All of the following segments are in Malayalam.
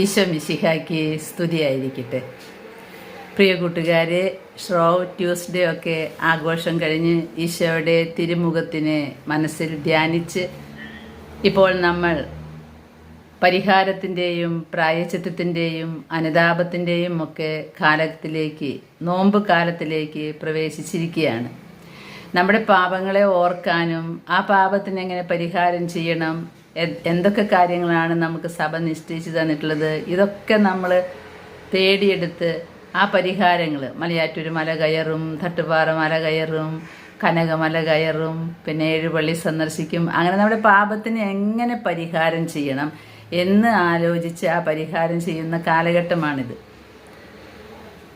ഈശോ മിശിഹായ്ക്ക് സ്തുതിയായിരിക്കട്ടെ. പ്രിയ കൂട്ടുകാരെ ഷ്രോവ് ട്യൂസ്ഡേ ഒക്കെ ആഘോഷം കഴിഞ്ഞ് ഈശോയുടെ തിരുമുഖത്തിനെ മനസ്സിൽ ധ്യാനിച്ച് ഇപ്പോൾ നമ്മൾ പരിഹാരത്തിന്റെയും പ്രായച്ചിത്തത്തിന്റെയും അനുതാപത്തിന്റെയും ഒക്കെ കാലത്തിലേക്ക് നോമ്പ് കാലത്തിലേക്ക് പ്രവേശിച്ചിരിക്കുകയാണ്. നമ്മുടെ പാപങ്ങളെ ഓർക്കാനും ആ പാപത്തിന് എങ്ങനെ പരിഹാരം ചെയ്യണം എന്തൊക്കെ കാര്യങ്ങളാണ് നമുക്ക് സഭ നിശ്ചയിച്ചു തന്നിട്ടുള്ളത്? ഇതൊക്കെ നമ്മൾ തേടിയെടുത്ത് ആ പരിഹാരങ്ങൾ മലയാറ്റൂർ മല കയറും തട്ടുപാറ മല കയറും കനകമല കയറും പിന്നെ ഏഴുപള്ളി സന്ദർശിക്കും. അങ്ങനെ നമ്മുടെ പാപത്തിന് എങ്ങനെ പരിഹാരം ചെയ്യണം എന്ന് ആലോചിച്ച് ആ പരിഹാരം ചെയ്യുന്ന കാലഘട്ടമാണിത്.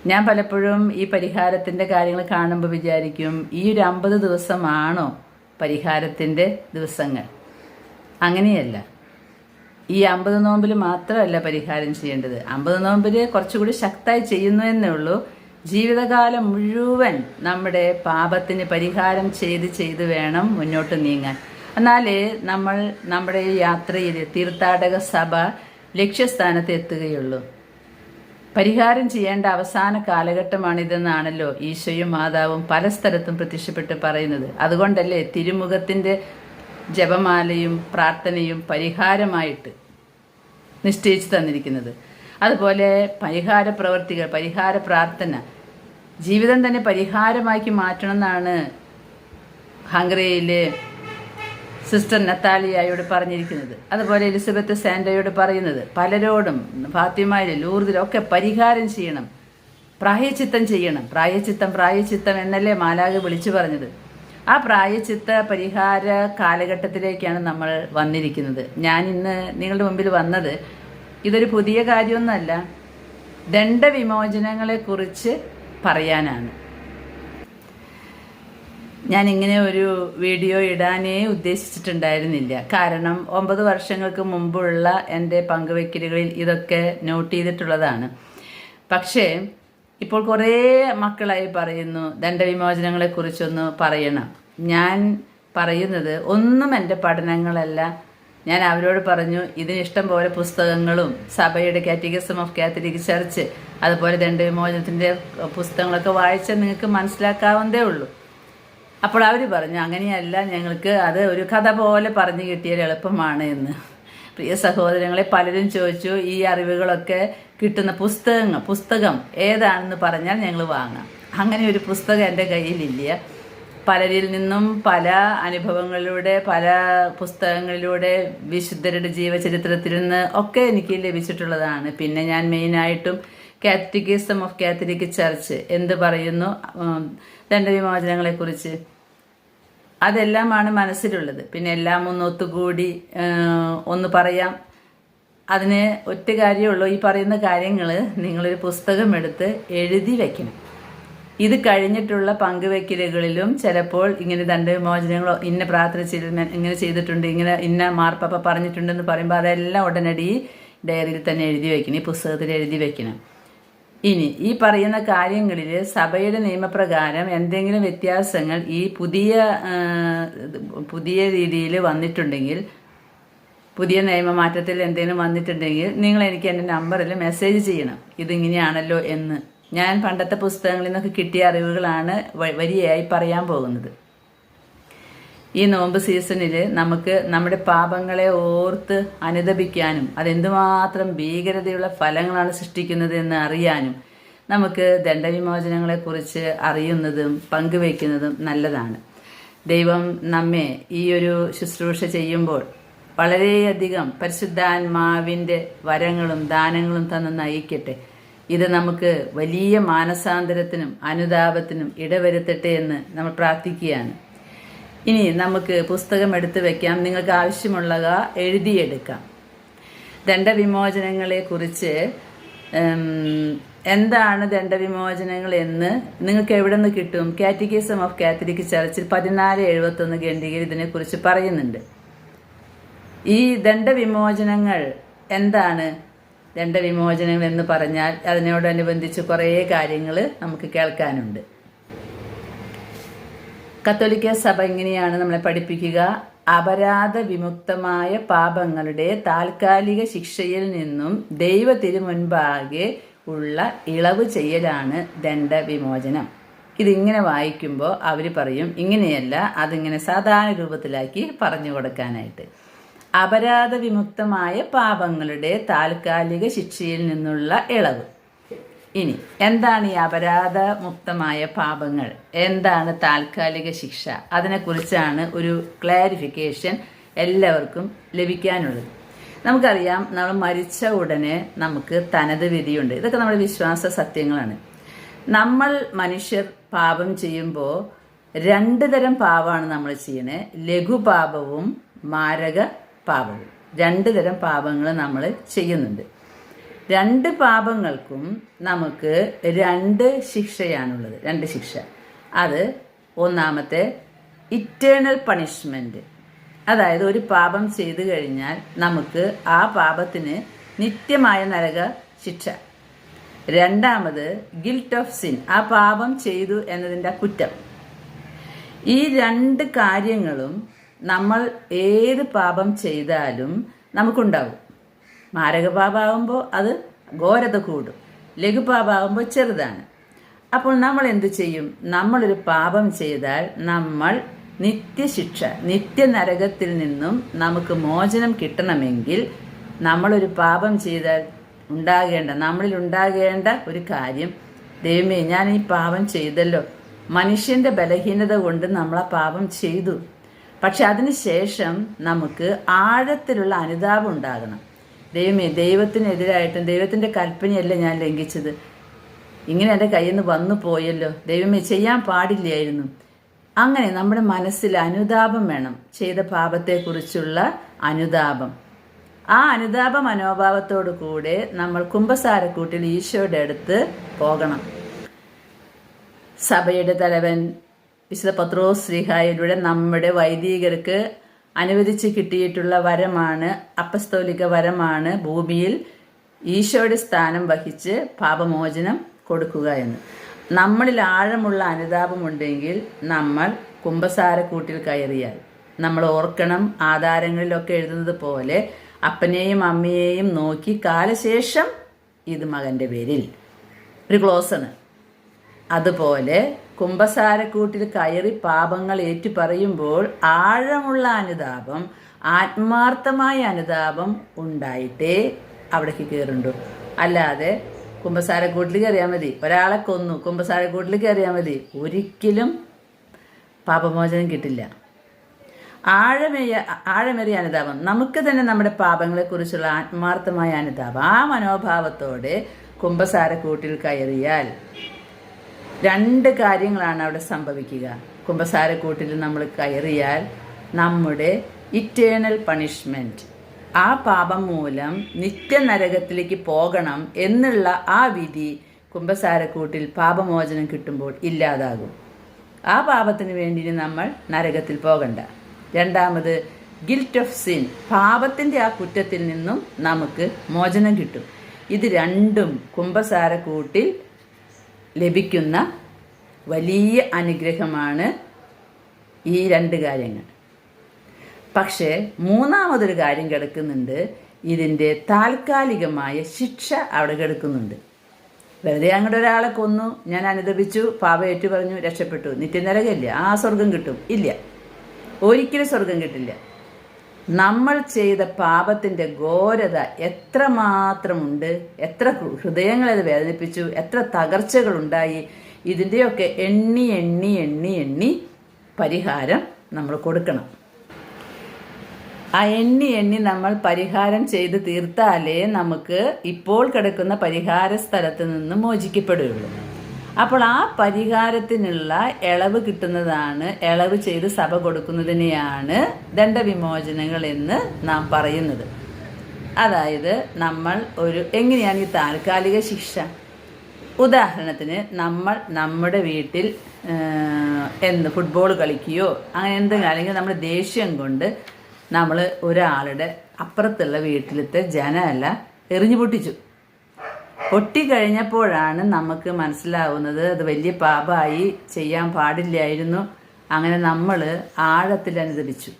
ഞാൻ പലപ്പോഴും ഈ പരിഹാരത്തിന്റെ കാര്യങ്ങൾ കാണുമ്പോൾ വിചാരിക്കും ഈ ഒരു അമ്പത് ദിവസമാണോ പരിഹാരത്തിന്റെ ദിവസങ്ങൾ? അങ്ങനെയല്ല. ഈ അമ്പത് നോമ്പിൽ മാത്രമല്ല പരിഹാരം ചെയ്യേണ്ടത്. അമ്പത് നോമ്പിൽ കുറച്ചുകൂടി ശക്തമായി ചെയ്യുന്നു എന്നേ ഉള്ളൂ. ജീവിതകാലം മുഴുവൻ നമ്മുടെ പാപത്തിന് പരിഹാരം ചെയ്ത് ചെയ്ത് വേണം മുന്നോട്ട് നീങ്ങാൻ. എന്നാലേ നമ്മൾ നമ്മുടെ യാത്രയിൽ തീർത്ഥാടക സഭ ലക്ഷ്യസ്ഥാനത്ത് എത്തുകയുള്ളൂ. പരിഹാരം ചെയ്യേണ്ട അവസാന കാലഘട്ടമാണിതെന്നാണല്ലോ ഈശോയും മാതാവും പല സ്ഥലത്തും പ്രത്യക്ഷപ്പെട്ട് പറയുന്നത്. അതുകൊണ്ടല്ലേ തിരുമുഖത്തിന്റെ ജപമാലയും പ്രാർത്ഥനയും പരിഹാരമായിട്ട് നിശ്ചയിച്ചു തന്നിരിക്കുന്നത്. അതുപോലെ പരിഹാര പ്രവർത്തികൾ പരിഹാര പ്രാർത്ഥന ജീവിതം തന്നെ പരിഹാരമാക്കി മാറ്റണമെന്നാണ് ഹംഗറിയിലെ സിസ്റ്റർ നത്താലിയായോട് പറഞ്ഞിരിക്കുന്നത്. അതുപോലെ എലിസബത്ത് സാൻഡയോട് പറയുന്നത് പലരോടും ഫാത്തിമയിലും ലൂർദിലും ഒക്കെ പരിഹാരം ചെയ്യണം. പ്രായച്ചിത്തം ചെയ്യണം. പ്രായച്ചിത്തം പ്രായച്ചിത്തം എന്നല്ലേ മാലാഗ് വിളിച്ചു പറഞ്ഞത്. ആ പ്രായച്ചിത്ത പരിഹാര കാലഘട്ടത്തിലേക്കാണ് നമ്മൾ വന്നിരിക്കുന്നത്. ഞാൻ ഇന്ന് നിങ്ങളുടെ മുമ്പിൽ വന്നത് ഇതൊരു പുതിയ കാര്യമൊന്നുമല്ല. ദണ്ഡവിമോചനങ്ങളെക്കുറിച്ച് പറയാനാണ്. ഞാൻ ഇങ്ങനെ ഒരു വീഡിയോ ഇടാനേ ഉദ്ദേശിച്ചിട്ടുണ്ടായിരുന്നില്ല. കാരണം ഒമ്പത് വർഷങ്ങൾക്ക് മുമ്പുള്ള എന്റെ പങ്കുവെക്കലുകളിൽ ഇതൊക്കെ നോട്ട് ചെയ്തിട്ടുള്ളതാണ്. പക്ഷേ ഇപ്പോൾ കുറേ മക്കളായി പറയുന്നു ദണ്ഡവിമോചനങ്ങളെക്കുറിച്ചൊന്ന് പറയണം. ഞാൻ പറയുന്നത് ഒന്നും എന്റെ പഠനങ്ങളല്ല. ഞാൻ അവരോട് പറഞ്ഞു ഇതിന് ഇഷ്ടം പോലെ പുസ്തകങ്ങളും സഭയുടെ കാറ്റഗിസം ഓഫ് കാത്തലിക് ചർച്ച് അതുപോലെ ദണ്ഡവിമോചനത്തിന്റെ പുസ്തകങ്ങളൊക്കെ വായിച്ചാൽ നിങ്ങൾക്ക് മനസ്സിലാക്കാവുന്നതേ ഉള്ളൂ. അപ്പോൾ അവർ പറഞ്ഞു അങ്ങനെയല്ല ഞങ്ങൾക്ക് അത് ഒരു കഥ പോലെ പറഞ്ഞു കിട്ടിയാൽ എളുപ്പമാണ് എന്ന്. പ്രിയ സഹോദരങ്ങളെ പലരും ചോദിച്ചു ഈ അറിവുകളൊക്കെ കിട്ടുന്ന പുസ്തകങ്ങൾ പുസ്തകം ഏതാണെന്ന് പറഞ്ഞാൽ ഞങ്ങൾ വാങ്ങാം. അങ്ങനെ ഒരു പുസ്തകം എന്റെ കയ്യിലില്ല. പലരിൽ നിന്നും പല അനുഭവങ്ങളിലൂടെ പല പുസ്തകങ്ങളിലൂടെ വിശുദ്ധരുടെ ജീവചരിത്രത്തിൽ നിന്ന് ഒക്കെ എനിക്ക് ലഭിച്ചിട്ടുള്ളതാണ്. പിന്നെ ഞാൻ മെയിനായിട്ടും കാത്തലിക്കിസം ഓഫ് കാത്തലിക് ചർച്ച് എന്ത് പറയുന്നു? ദണ്ഡവിമോചനങ്ങളെക്കുറിച്ച് അതെല്ലാമാണ് മനസ്സിലുള്ളത്. പിന്നെ എല്ലാം ഒന്ന് ഒത്തുകൂടി ഒന്ന് പറയാം. അതിന് ഒറ്റ കാര്യമുള്ളൂ ഈ പറയുന്ന കാര്യങ്ങൾ നിങ്ങളൊരു പുസ്തകം എടുത്ത് എഴുതി വയ്ക്കണം ഇത് കഴിഞ്ഞിട്ടുള്ള പങ്കുവെക്കലുകളിലും ചിലപ്പോൾ ഇങ്ങനെ ദണ്ഡവിമോചനങ്ങളോ ഇന്ന പ്രാർത്ഥന ചെയ്ത് ഇങ്ങനെ ചെയ്തിട്ടുണ്ട് ഇങ്ങനെ ഇന്ന മാർപ്പാപ്പ പറഞ്ഞിട്ടുണ്ടെന്ന് പറയുമ്പോൾ അതെല്ലാം ഉടനടി ഡയറിയിൽ തന്നെ എഴുതി വയ്ക്കണം ഈ പുസ്തകത്തിൽ എഴുതി വയ്ക്കണം ഇനി ഈ പറയുന്ന കാര്യങ്ങളിൽ സഭയുടെ നിയമപ്രകാരം എന്തെങ്കിലും വ്യത്യാസങ്ങൾ ഈ പുതിയ പുതിയ രീതിയിൽ വന്നിട്ടുണ്ടെങ്കിൽ പുതിയ നിയമമാറ്റത്തിൽ എന്തെങ്കിലും വന്നിട്ടുണ്ടെങ്കിൽ നിങ്ങൾ എനിക്ക് എന്റെ നമ്പറിൽ മെസ്സേജ് ചെയ്യണം. ഇതിങ്ങനെയാണല്ലോ എന്ന്. ഞാൻ പണ്ടത്തെ പുസ്തകങ്ങളിൽ നിന്നൊക്കെ കിട്ടിയ അറിവുകളാണ് വരിയായി പറയാൻ പോകുന്നത്. ഈ നോമ്പ് സീസണിൽ നമുക്ക് നമ്മുടെ പാപങ്ങളെ ഓർത്ത് അനുദപിക്കാനും അതെന്തുമാത്രം ഭീകരതയുള്ള ഫലങ്ങളാണ് സൃഷ്ടിക്കുന്നത് എന്ന് അറിയാനും നമുക്ക് ദണ്ഡവിമോചനങ്ങളെക്കുറിച്ച് അറിയുന്നതും പങ്കുവയ്ക്കുന്നതും നല്ലതാണ്. ദൈവം നമ്മെ ഈ ഒരു ശുശ്രൂഷ ചെയ്യുമ്പോൾ വളരെയധികം പരിശുദ്ധാത്മാവിന്റെ വരങ്ങളും ദാനങ്ങളും തന്ന് നയിക്കട്ടെ. ഇത് നമുക്ക് വലിയ മാനസാന്തരത്തിനും അനുതാപത്തിനും ഇടവരുത്തട്ടെ എന്ന് നമ്മൾ പ്രാർത്ഥിക്കുകയാണ്. ഇനി നമുക്ക് പുസ്തകം എടുത്തു വെക്കാം. നിങ്ങൾക്ക് ആവശ്യമുള്ളവ എഴുതിയെടുക്കാം. ദണ്ഡവിമോചനങ്ങളെ കുറിച്ച് എന്താണ് ദണ്ഡവിമോചനങ്ങൾ എന്ന് നിങ്ങൾക്ക് എവിടെ നിന്ന് കിട്ടും? കാറ്റഗിസം ഓഫ് കാത്തലിക് ചർച്ചിൽ പതിനാല് എഴുപത്തൊന്ന് ഖണ്ഡികയിൽ ഇതിനെക്കുറിച്ച് പറയുന്നുണ്ട്. ഈ ദണ്ഡവിമോചനങ്ങൾ എന്താണ്? ദണ്ഡവിമോചനങ്ങൾ എന്ന് പറഞ്ഞാൽ അതിനോടനുബന്ധിച്ച് കുറേ കാര്യങ്ങൾ നമുക്ക് കേൾക്കാനുണ്ട്. കത്തോലിക്ക സഭ ഇങ്ങനെയാണ് നമ്മളെ പഠിപ്പിക്കുക? അപരാധ വിമുക്തമായ പാപങ്ങളുടെ താൽക്കാലിക ശിക്ഷയിൽ നിന്നും ദൈവത്തിനു മുൻപാകെ ഉള്ള ഇളവ് ചെയ്യലാണ് ദണ്ഡവിമോചനം. ഇതിങ്ങനെ വായിക്കുമ്പോൾ അവർ പറയും ഇങ്ങനെയല്ല അതിങ്ങനെ സാധാരണ രൂപത്തിലാക്കി പറഞ്ഞു കൊടുക്കാനായിട്ട്. അപരാധ വിമുക്തമായ പാപങ്ങളുടെ താൽക്കാലിക ശിക്ഷയിൽ നിന്നുള്ള ഇളവ്. ഇനി എന്താണ് ഈ അപരാധ മുക്തമായ പാപങ്ങൾ? എന്താണ് താൽക്കാലിക ശിക്ഷ? അതിനെക്കുറിച്ചാണ് ഒരു ക്ലാരിഫിക്കേഷൻ എല്ലാവർക്കും ലഭിക്കാനുള്ളത്. നമുക്കറിയാം നമ്മൾ മരിച്ച ഉടനെ നമുക്ക് തനത് വിധിയുണ്ട്. ഇതൊക്കെ നമ്മുടെ വിശ്വാസ സത്യങ്ങളാണ്. നമ്മൾ മനുഷ്യർ പാപം ചെയ്യുമ്പോൾ രണ്ട് തരം പാപമാണ് നമ്മൾ ചെയ്യുന്നത്. ലഘുപാപവും മാരക പാപവും രണ്ട് തരം പാപങ്ങൾ നമ്മൾ ചെയ്യുന്നുണ്ട്. രണ്ട് പാപങ്ങൾക്കും നമുക്ക് രണ്ട് ശിക്ഷയാണുള്ളത്. രണ്ട് ശിക്ഷ. അത് ഒന്നാമത്തെ ഇറ്റേണൽ പണിഷ്മെന്റ് അതായത് ഒരു പാപം ചെയ്തു കഴിഞ്ഞാൽ നമുക്ക് ആ പാപത്തിന് നിത്യമായ നരക ശിക്ഷ. രണ്ടാമത് ഗിൽട്ട് ഓഫ് സിൻ ആ പാപം ചെയ്തു എന്നതിന്റെ കുറ്റം. ഈ രണ്ട് കാര്യങ്ങളും നമ്മൾ ഏത് പാപം ചെയ്താലും നമുക്കുണ്ടാവും. മാരകപാപാകുമ്പോൾ അത് ഘോരത കൂടും. ലഘുപാപമാകുമ്പോൾ ചെറുതാണ്. അപ്പോൾ നമ്മൾ എന്ത് ചെയ്യും? നമ്മളൊരു പാപം ചെയ്താൽ നമ്മൾ നിത്യശിക്ഷ നിത്യനരകത്തിൽ നിന്നും നമുക്ക് മോചനം കിട്ടണമെങ്കിൽ നമ്മളൊരു പാപം ചെയ്താൽ ഉണ്ടാകേണ്ട നമ്മളിൽ ഉണ്ടാകേണ്ട ഒരു കാര്യം ദൈവമേ ഞാൻ ഈ പാപം ചെയ്തല്ലോ. മനുഷ്യന്റെ ബലഹീനത കൊണ്ട് നമ്മൾ പാപം ചെയ്തു. പക്ഷെ അതിനുശേഷം നമുക്ക് ആഴത്തിലുള്ള അനുതാപം ഉണ്ടാകണം. ദൈവമേ ദൈവത്തിനെതിരായിട്ടും ദൈവത്തിന്റെ കൽപ്പനയല്ല ഞാൻ ലംഘിച്ചത്? ഇങ്ങനെ എന്റെ കയ്യിൽ നിന്ന് വന്നു പോയല്ലോ. ദൈവമേ ചെയ്യാൻ പാടില്ലായിരുന്നു. അങ്ങനെ നമ്മുടെ മനസ്സിൽ അനുതാപം വേണം. ചെയ്ത പാപത്തെക്കുറിച്ചുള്ള അനുതാപം. ആ അനുതാപ മനോഭാവത്തോടു കൂടെ നമ്മൾ കുംഭസാരക്കൂട്ടിൽ ഈശോയുടെ അടുത്ത് പോകണം. സഭയുടെ തലവൻ വിശുദ്ധ പത്രോസ് ശ്രീഹായിലൂടെ നമ്മുടെ വൈദികർക്ക് അനുവദിച്ച് കിട്ടിയിട്ടുള്ള വരമാണ് അപ്പസ്തോലിക വരമാണ് ഭൂമിയിൽ ഈശോയുടെ സ്ഥാനം വഹിച്ച് പാപമോചനം കൊടുക്കുക എന്ന്. നമ്മളിൽ ആഴമുള്ള അനുതാപമുണ്ടെങ്കിൽ നമ്മൾ കുംഭസാരക്കൂട്ടിൽ കയറിയാൽ നമ്മൾ ഓർക്കണം ആധാരങ്ങളിലൊക്കെ എഴുതുന്നത് പോലെ അപ്പനെയും അമ്മയെയും നോക്കി കാലശേഷം ഇത് മകന്റെ പേരിൽ. ഒരു ക്ലോസാണ് അതുപോലെ കുംഭസാരക്കൂട്ടിൽ കയറി പാപങ്ങൾ ഏറ്റുപറയുമ്പോൾ ആഴമുള്ള അനുതാപം ആത്മാർത്ഥമായ അനുതാപം ഉണ്ടായിട്ടേ അവിടേക്ക് കയറുണ്ടു. അല്ലാതെ കുംഭസാരക്കൂട്ടിൽ കയറിയാൽ മതി. ഒരാളെ കൊന്നു കുംഭസാരക്കൂട്ടിൽ കയറിയാൽ മതി. ഒരിക്കലും പാപമോചനം കിട്ടില്ല. ആഴമേയ ആഴമേറിയ അനുതാപം. നമുക്ക് തന്നെ നമ്മുടെ പാപങ്ങളെക്കുറിച്ചുള്ള ആത്മാർത്ഥമായ അനുതാപം ആ മനോഭാവത്തോടെ കുംഭസാരക്കൂട്ടിൽ കയറിയാൽ രണ്ട് കാര്യങ്ങളാണ് അവിടെ സംഭവിക്കുക. കുംഭസാരക്കൂട്ടിൽ നമ്മൾ കയറിയാൽ നമ്മുടെ ഇറ്റേണൽ പണിഷ്മെന്റ് ആ പാപം മൂലം നിത്യനരകത്തിലേക്ക് പോകണം എന്നുള്ള ആ വിധി കുംഭസാരക്കൂട്ടിൽ പാപമോചനം കിട്ടുമ്പോൾ ഇല്ലാതാകും. ആ പാപത്തിന് വേണ്ടി നമ്മൾ നരകത്തിൽ പോകണ്ട. രണ്ടാമത് ഗിൽറ്റ് ഓഫ് സിൻ പാപത്തിന്റെ ആ കുറ്റത്തിൽ നിന്നും നമുക്ക് മോചനം കിട്ടും. ഇത് രണ്ടും കുംഭസാരക്കൂട്ടിൽ ലഭിക്കുന്ന വലിയ അനുഗ്രഹമാണ് ഈ രണ്ട് കാര്യങ്ങൾ. പക്ഷേ മൂന്നാമതൊരു കാര്യം കിടക്കുന്നുണ്ട്. ഇതിന്റെ താൽക്കാലികമായ ശിക്ഷ അവിടെ കിടക്കുന്നുണ്ട്. വെറുതെ അങ്ങോട്ട് ഒരാളെ കൊന്നു ഞാൻ അനുദപിച്ചു പാപ ഏറ്റു പറഞ്ഞു രക്ഷപ്പെട്ടു. നിത്യനരകമില്ല ആ സ്വർഗം കിട്ടും. ഇല്ല. ഒരിക്കലും സ്വർഗം കിട്ടില്ല. നമ്മൾ ചെയ്ത പാപത്തിന്റെ ഘോരത എത്രമാത്രമുണ്ട്? എത്ര ഹൃദയങ്ങളെ അത് വേദനിപ്പിച്ചു? എത്ര തകർച്ചകൾ ഉണ്ടായി ഇതിന്റെയൊക്കെ എണ്ണി എണ്ണി എണ്ണി എണ്ണി പരിഹാരം നമ്മൾ കൊടുക്കണം. ആ എണ്ണി എണ്ണി നമ്മൾ പരിഹാരം ചെയ്ത് തീർത്താലേ നമുക്ക് ഇപ്പോൾ കിടക്കുന്ന പരിഹാര സ്ഥലത്ത് നിന്ന് മോചിക്കപ്പെടുകയുള്ളൂ. അപ്പോൾ ആ പരിഹാരത്തിനുള്ള ഇളവ് കിട്ടുന്നതാണ് ഇളവ് ചെയ്ത് സഭ കൊടുക്കുന്നതിനെയാണ് ദണ്ഡവിമോചനങ്ങൾ എന്ന് നാം പറയുന്നത്. അതായത് നമ്മൾ ഒരു എങ്ങനെയാണ് ഈ താൽക്കാലിക ശിക്ഷ? ഉദാഹരണത്തിന് നമ്മൾ നമ്മുടെ വീട്ടിൽ എന്ത് ഫുട്ബോൾ കളിക്കുകയോ അങ്ങനെ എന്തെങ്കിലും അല്ലെങ്കിൽ നമ്മൾ ദേഷ്യം കൊണ്ട് നമ്മൾ ഒരാളുടെ അപ്പുറത്തുള്ള വീട്ടിലത്തെ ജനമല്ല എറിഞ്ഞു പൊട്ടിച്ചു. പൊട്ടിക്കഴിഞ്ഞപ്പോഴാണ് നമുക്ക് മനസ്സിലാവുന്നത് അത് വലിയ പാപമായി ചെയ്യാൻ പാടില്ലായിരുന്നു. അങ്ങനെ നമ്മൾ ആഴത്തിൽ അനുദപിച്ചു.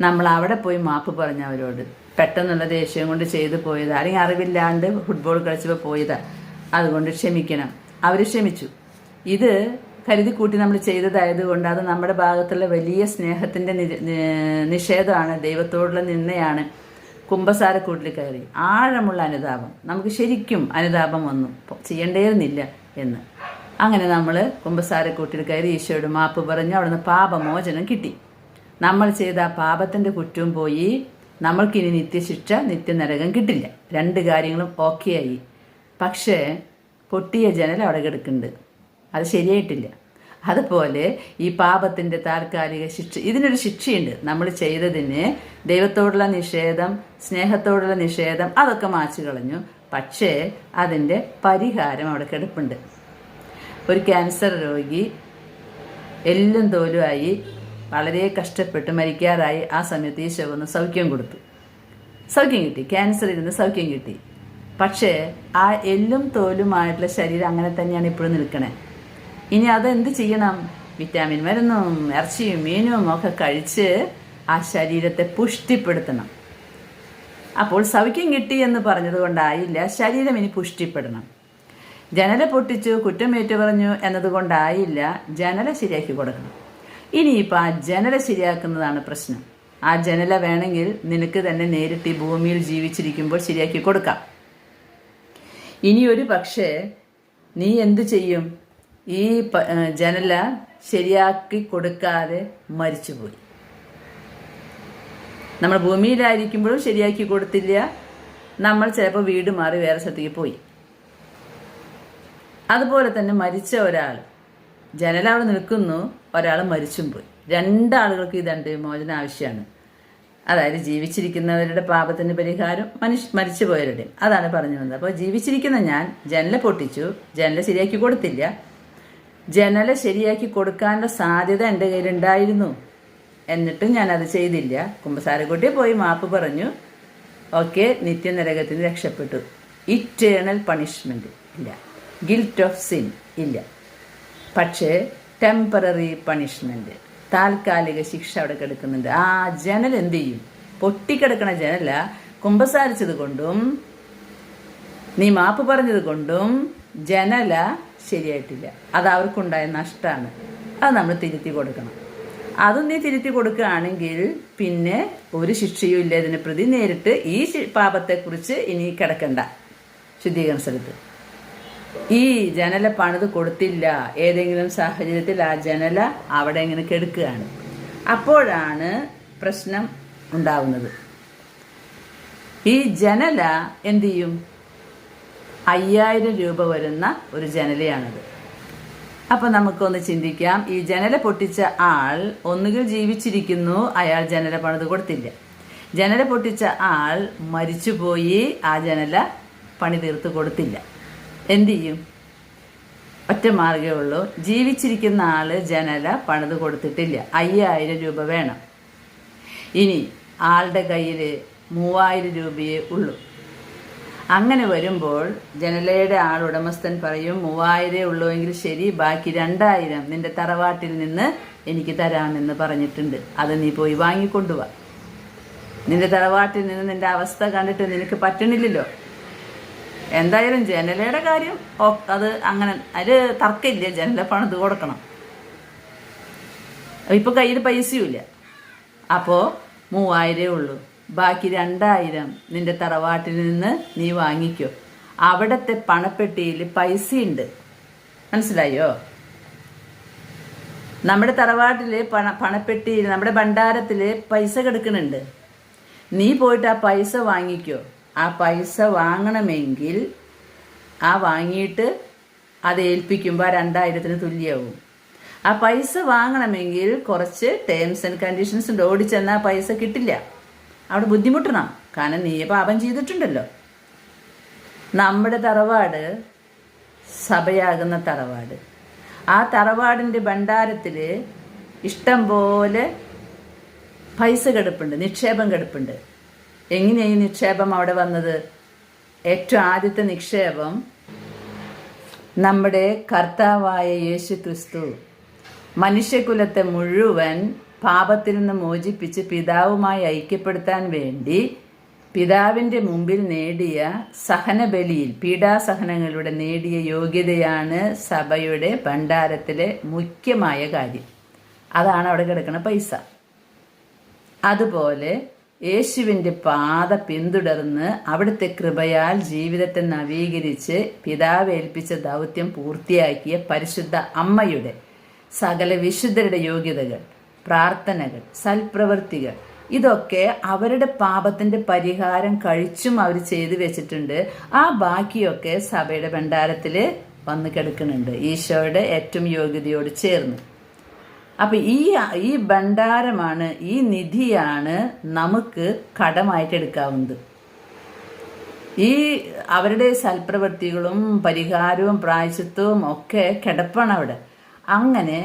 നമ്മൾ അവിടെ പോയി മാപ്പ് പറഞ്ഞു അവരോട്. പെട്ടെന്നുള്ള ദേഷ്യം കൊണ്ട് ചെയ്തു പോയതാ. അല്ലെങ്കിൽ അറിവില്ലാണ്ട് ഫുട്ബോൾ കളിച്ചപ്പോൾ പോയതാ. അതുകൊണ്ട് ക്ഷമിക്കണം. അവർ ക്ഷമിച്ചു. ഇത് കരുതി കൂട്ടി നമ്മൾ ചെയ്തതായതുകൊണ്ട് അത് നമ്മുടെ ഭാഗത്തുള്ള വലിയ സ്നേഹത്തിന്റെ നിഷേധമാണ്. ദൈവത്തോടുള്ള നിന്നയാണ് കുംഭസാരക്കൂട്ടിൽ കയറി. ആഴമുള്ള അനുതാപം. നമുക്ക് ശരിക്കും അനുതാപം വന്നു. ചെയ്യേണ്ടേന്നില്ല എന്ന്. അങ്ങനെ നമ്മൾ കുംഭസാരക്കൂട്ടിൽ കയറി ഈശോയുടെ മാപ്പ് പറഞ്ഞു അവിടുന്ന് പാപമോചനം കിട്ടി. നമ്മൾ ചെയ്ത ആ പാപത്തിന്റെ കുറ്റവും പോയി. നമ്മൾക്കിനി നിത്യശിക്ഷ നിത്യനരകം കിട്ടില്ല. രണ്ട് കാര്യങ്ങളും ഓക്കെ ആയി. പക്ഷേ പൊട്ടിയ ജനൽ അവിടെ കിടക്കുന്നുണ്ട്. അത് ശരിയായിട്ടില്ല. അതുപോലെ ഈ പാപത്തിന്റെ താൽക്കാലിക ശിക്ഷ ഇതിനൊരു ശിക്ഷയുണ്ട്. നമ്മൾ ചെയ്തതിന് ദൈവത്തോടുള്ള നിഷേധം സ്നേഹത്തോടുള്ള നിഷേധം അതൊക്കെ മാച്ചു കളഞ്ഞു. പക്ഷേ അതിന്റെ പരിഹാരം അവിടെ കിടപ്പുണ്ട്. ഒരു ക്യാൻസർ രോഗി എല്ലും തോലുമായി വളരെ കഷ്ടപ്പെട്ട് മരിക്കാറായി ആ സമയത്ത് ഈശോ വന്ന് സൗഖ്യം കൊടുത്തു. സൗഖ്യം കിട്ടി. ക്യാൻസർ ഇരുന്ന് സൗഖ്യം കിട്ടി. പക്ഷേ ആ എല്ലും തോലുമായിട്ടുള്ള ശരീരം അങ്ങനെ തന്നെയാണ് ഇപ്പോഴും നിൽക്കണേ. ഇനി അതെന്ത് ചെയ്യണം? വിറ്റാമിൻ മരുന്നും ഇറച്ചിയും മീനും ഒക്കെ കഴിച്ച് ആ ശരീരത്തെ പുഷ്ടിപ്പെടുത്തണം. അപ്പോൾ സൗഖ്യം കിട്ടി എന്ന് പറഞ്ഞതുകൊണ്ടായില്ല ശരീരം ഇനി പുഷ്ടിപ്പെടണം. ജനല പൊട്ടിച്ചു കുറ്റമേറ്റു പറഞ്ഞു എന്നതുകൊണ്ടായില്ല ജനല ശരിയാക്കി കൊടുക്കണം. ഇനിയിപ്പോൾ ആ ജനല ശരിയാക്കുന്നതാണ് പ്രശ്നം. ആ ജനല വേണമെങ്കിൽ നിനക്ക് തന്നെ നേരിട്ട് ഈ ഭൂമിയിൽ ജീവിച്ചിരിക്കുമ്പോൾ ശരിയാക്കി കൊടുക്കാം. ഇനി പക്ഷേ നീ എന്തു ചെയ്യും? ഈ ജനല ശരിയാക്കി കൊടുക്കാതെ മരിച്ചുപോയി. നമ്മൾ ഭൂമിയിലായിരിക്കുമ്പോഴും ശരിയാക്കി കൊടുത്തില്ല. നമ്മൾ ചിലപ്പോൾ വീട് മാറി വേറെ സ്ഥലത്തേക്ക് പോയി. അതുപോലെ തന്നെ മരിച്ച ഒരാൾ ജനല അവിടെ നിൽക്കുന്നു ഒരാൾ മരിച്ചും പോയി. രണ്ടാളുകൾക്ക് ഇതുണ്ട് മോചന ആവശ്യമാണ്. അതായത് ജീവിച്ചിരിക്കുന്നവരുടെ പാപത്തിന് പരിഹാരം മനുഷ്യ മരിച്ചു പോയവരുടെ അതാണ് പറഞ്ഞു വന്നത്. അപ്പോൾ ജീവിച്ചിരിക്കുന്ന ഞാൻ ജനല പൊട്ടിച്ചു ജനല ശരിയാക്കി കൊടുത്തില്ല. ജനല ശരിയാക്കി കൊടുക്കാനുള്ള സാധ്യത എന്റെ കയ്യിലുണ്ടായിരുന്നു. എന്നിട്ടും അത് ചെയ്തില്ല. കുമ്പസാരക്കുട്ടി പോയി മാപ്പ് പറഞ്ഞു. ഓക്കെ നിത്യനരകത്തിന് രക്ഷപ്പെട്ടു. ഇറ്റേണൽ പണിഷ്മെന്റ് ഇല്ല. ഗിൽറ്റ് ഓഫ് സിൻ ഇല്ല. പക്ഷേ ടെമ്പററി പണിഷ്മെന്റ് താൽക്കാലിക ശിക്ഷ അവിടെ കിടക്കുന്നുണ്ട്. ആ ജനൽ എന്ത് ചെയ്യും? പൊട്ടിക്കിടക്കണ ജനല കുമ്പസാരിച്ചത് കൊണ്ടും നീ മാപ്പ് പറഞ്ഞത് കൊണ്ടും ജനല ശരിയായിട്ടില്ല. അത് അവർക്കുണ്ടായ നഷ്ടമാണ് അത് നമ്മൾ തിരുത്തി കൊടുക്കണം. അതും നീ തിരുത്തി കൊടുക്കുകയാണെങ്കിൽ പിന്നെ ഒരു ശിക്ഷയും ഇല്ല ഇതിനെ പ്രതി. നേരിട്ട് ഈ പാപത്തെക്കുറിച്ച് ഇനി കിടക്കണ്ട. ശുദ്ധീകരണ സ്ഥലത്ത്. ഈ ജനല പണിത് കൊടുത്തില്ല. ഏതെങ്കിലും സാഹചര്യത്തിൽ ആ ജനല അവിടെ ഇങ്ങനെ കെടുക്കുകയാണ്. അപ്പോഴാണ് പ്രശ്നം ഉണ്ടാവുന്നത്. ഈ ജനല എന്തു ചെയ്യും? അയ്യായിരം രൂപ വരുന്ന ഒരു ജനലയാണത്. അപ്പൊ നമുക്കൊന്ന് ചിന്തിക്കാം. ഈ ജനല പൊട്ടിച്ച ആൾ ഒന്നുകിൽ ജീവിച്ചിരിക്കുന്നു അയാൾ ജനല പണിത് കൊടുത്തില്ല. ജനല പൊട്ടിച്ച ആൾ മരിച്ചുപോയി ആ ജനല പണി തീർത്ത് കൊടുത്തില്ല. എന്തു ചെയ്യും? ഒറ്റ മാർഗേ ഉള്ളൂ. ജീവിച്ചിരിക്കുന്ന ആൾ ജനല പണിത് കൊടുത്തിട്ടില്ല. അയ്യായിരം രൂപ വേണം. ഇനി ആളുടെ കയ്യിൽ മൂവായിരം രൂപയേ ഉള്ളൂ. അങ്ങനെ വരുമ്പോൾ ജനലയുടെ ആൾ ഉടമസ്ഥൻ പറയും മൂവായിരേ ഉള്ളൂ എങ്കിൽ ശരി ബാക്കി രണ്ടായിരം നിന്റെ തറവാട്ടിൽ നിന്ന് എനിക്ക് തരാമെന്ന് പറഞ്ഞിട്ടുണ്ട്. അത് നീ പോയി വാങ്ങിക്കൊണ്ടുവാ നിന്റെ തറവാട്ടിൽ നിന്ന് നിന്റെ അവസ്ഥ കണ്ടിട്ട് നിനക്ക് പറ്റണില്ലല്ലോ. എന്തായാലും ജനലയുടെ കാര്യം ഓ അത് അങ്ങനെ അതിൽ തർക്കമില്ല. ജനല പണിത് കൊടുക്കണം. ഇപ്പൊ കയ്യിൽ പൈസയുമില്ല. അപ്പോൾ മൂവായിരേ ഉള്ളൂ. ബാക്കി രണ്ടായിരം നിന്റെ തറവാട്ടിൽ നിന്ന് നീ വാങ്ങിക്കോ. അവിടത്തെ പണപ്പെട്ടിയിൽ പൈസയുണ്ട്. മനസ്സിലായോ? നമ്മുടെ തറവാട്ടിൽ പണ പണപ്പെട്ടിയിൽ നമ്മുടെ ഭണ്ഡാരത്തിൽ പൈസ കിടക്കുന്നുണ്ട്. നീ പോയിട്ട് ആ പൈസ വാങ്ങിക്കോ. ആ പൈസ വാങ്ങണമെങ്കിൽ ആ വാങ്ങിയിട്ട് അത് ഏൽപ്പിക്കുമ്പോൾ ആ രണ്ടായിരത്തിന് തുല്യമാവും ആ പൈസ വാങ്ങണമെങ്കിൽ കുറച്ച് ടേംസ് ആൻഡ് കണ്ടീഷൻസ് ഉണ്ട്. ഓടിച്ചെന്നാൽ പൈസ കിട്ടില്ല. അവിടെ ബുദ്ധിമുട്ടണം. കാരണം നീ പാപം ചെയ്തിട്ടുണ്ടല്ലോ. നമ്മുടെ തറവാട് സഭയാകുന്ന തറവാട്. ആ തറവാടിന്റെ ഭണ്ഡാരത്തിൽ ഇഷ്ടം പോലെ പൈസ കിടപ്പുണ്ട് നിക്ഷേപം കിടപ്പുണ്ട്. എങ്ങനെയാണ് ഈ നിക്ഷേപം അവിടെ വന്നത്? ഏറ്റവും ആദ്യത്തെ നിക്ഷേപം നമ്മുടെ കർത്താവായ യേശു ക്രിസ്തു മനുഷ്യകുലത്തെ മുഴുവൻ പാപത്തിൽ നിന്ന് മോചിപ്പിച്ച് പിതാവുമായി ഐക്യപ്പെടുത്താൻ വേണ്ടി പിതാവിന്റെ മുമ്പിൽ നേടിയ സഹനബലിയിൽ പീഡാസഹനങ്ങളിലൂടെ നേടിയ യോഗ്യതയാണ് സഭയുടെ ഭണ്ഡാരത്തിലെ മുഖ്യമായ കാര്യം. അതാണ് അവിടെ കിടക്കുന്ന പൈസ. അതുപോലെ യേശുവിന്റെ പാത പിന്തുടർന്ന് അവിടുത്തെ കൃപയാൽ ജീവിതത്തെ നവീകരിച്ച് പിതാവ് ഏൽപ്പിച്ച ദൗത്യം പൂർത്തിയാക്കിയ പരിശുദ്ധ അമ്മയുടെ സകല വിശുദ്ധരുടെ യോഗ്യതകൾ. പ്രാർത്ഥനകൾ സൽപ്രവൃത്തികൾ ഇതൊക്കെ അവരുടെ പാപത്തിന്റെ പരിഹാരം കഴിച്ചും അവർ ചെയ്തു വെച്ചിട്ടുണ്ട്. ആ ബാക്കിയൊക്കെ സഭയുടെ ഭണ്ഡാരത്തിൽ വന്നു കിടക്കുന്നുണ്ട്. ഈശോയുടെ ഏറ്റവും യോഗ്യതയോട് ചേർന്ന്. അപ്പൊ ഈ ഈ ഭണ്ഡാരമാണ് ഈ നിധിയാണ് നമുക്ക് കടമായിട്ട് എടുക്കാവുന്നത്. ഈ അവരുടെ സൽപ്രവൃത്തികളും പരിഹാരവും പ്രായശത്വവും ഒക്കെ കിടപ്പാണ് അവിടെ. അങ്ങനെ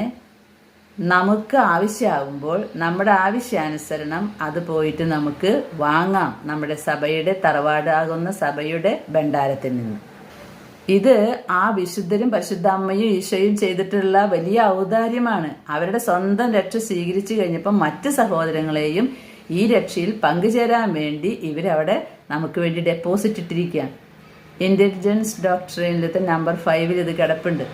നമുക്ക് ആവശ്യമാകുമ്പോൾ നമ്മുടെ ആവശ്യാനുസരണം അത് പോയിട്ട് നമുക്ക് വാങ്ങാം നമ്മുടെ സഭയുടെ തറവാടാകുന്ന സഭയുടെ ഭണ്ഡാരത്തിൽ നിന്ന്. ഇത് ആ വിശുദ്ധരും പരിശുദ്ധാമ്മയും ഈശോയും ചെയ്തിട്ടുള്ള വലിയ ഔദാര്യമാണ്. അവരുടെ സ്വന്തം രക്ഷ സ്വീകരിച്ചു കഴിഞ്ഞപ്പോൾ മറ്റ് സഹോദരങ്ങളെയും ഈ രക്ഷയിൽ പങ്കുചേരാൻ വേണ്ടി ഇവരവിടെ നമുക്ക് വേണ്ടി ഡെപ്പോസിറ്റ് ഇട്ടിരിക്കുകയാണ്. ഇന്റലിജൻസ് ഡോക്ടറിന്റെ നമ്പർ ഫൈവിൽ ഇത് കിടപ്പുണ്ട്.